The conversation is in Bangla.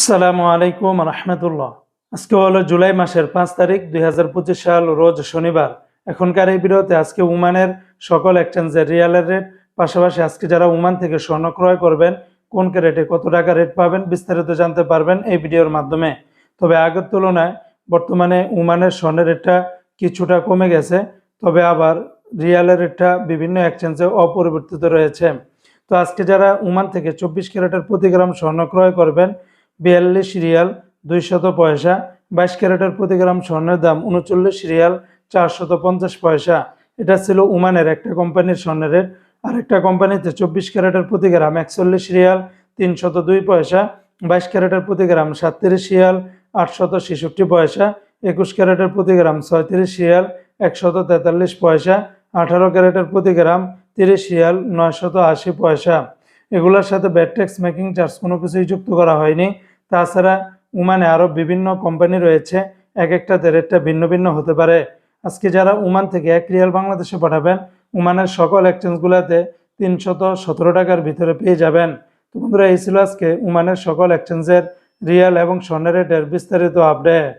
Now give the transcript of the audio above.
আসসালামু আলাইকুম রহমতুল্লাহ। আজকে হলো জুলাই মাসের পাঁচ তারিখ দুই হাজার পঁচিশ সাল, রোজ শনিবার। এখনকার এই ভিডিওতে আজকে উমানের সকল এক্সচেঞ্জের রিয়ালের রেট পাশাপাশি আজকে যারা উমান থেকে স্বর্ণ ক্রয় করবেন, কোন রেটে কত টাকা রেট পাবেন বিস্তারিত জানতে পারবেন এই ভিডিওর মাধ্যমে। তবে আগের তুলনায় বর্তমানে উমানের স্বর্ণের রেটটা কিছুটা কমে গেছে, তবে আবার রিয়ালের রেটটা বিভিন্ন এক্সচেঞ্জে অপরিবর্তিত রয়েছে। তো আজকে যারা উমান থেকে চব্বিশ ক্যারেটের প্রতি গ্রাম স্বর্ণ ক্রয় করবেন বিয়াল্লিশ রিয়াল দুইশত পয়সা, বাইশ ক্যারেটের প্রতি গ্রাম স্বর্ণের দাম উনচল্লিশ রিয়াল চারশত পঞ্চাশ পয়সা। এটা ছিল উমানের একটা কোম্পানির স্বর্ণের রেট। আর একটা কোম্পানিতে চব্বিশ ক্যারেটের প্রতি গ্রাম একচল্লিশ রিয়াল তিনশত দুই পয়সা, বাইশ ক্যারেটের প্রতি গ্রাম সাতত্রিশ রিয়াল আটশত ছেষট্টি পয়সা, একুশ ক্যারেটের প্রতি গ্রাম ছয়ত্রিশ রিয়াল একশত তেতাল্লিশ পয়সা, আঠারো ক্যারেটের প্রতি গ্রাম তিরিশ রিয়াল নয়শত আশি পয়সা। এগুলোর সাথে ব্যাট ট্যাক্স, মেকিং চার্জ কোনো কিছুই যুক্ত করা হয়নি। তাছাড়া উমানে আরও বিভিন্ন কোম্পানি রয়েছে এক একটাতে রেটটা ভিন্ন ভিন্ন হতে পারে। আজকে যারা উমান থেকে এক রিয়াল বাংলাদেশে পাঠাবেন, উমানের সকল এক্সচেঞ্জগুলোতে তিনশত সতেরো টাকার ভিতরে পেয়ে যাবেন। তো বন্ধুরা, এই ছিল আজকে উমানের সকল এক্সচেঞ্জের রিয়াল এবং স্বর্ণের রেটের বিস্তারিত আপডেট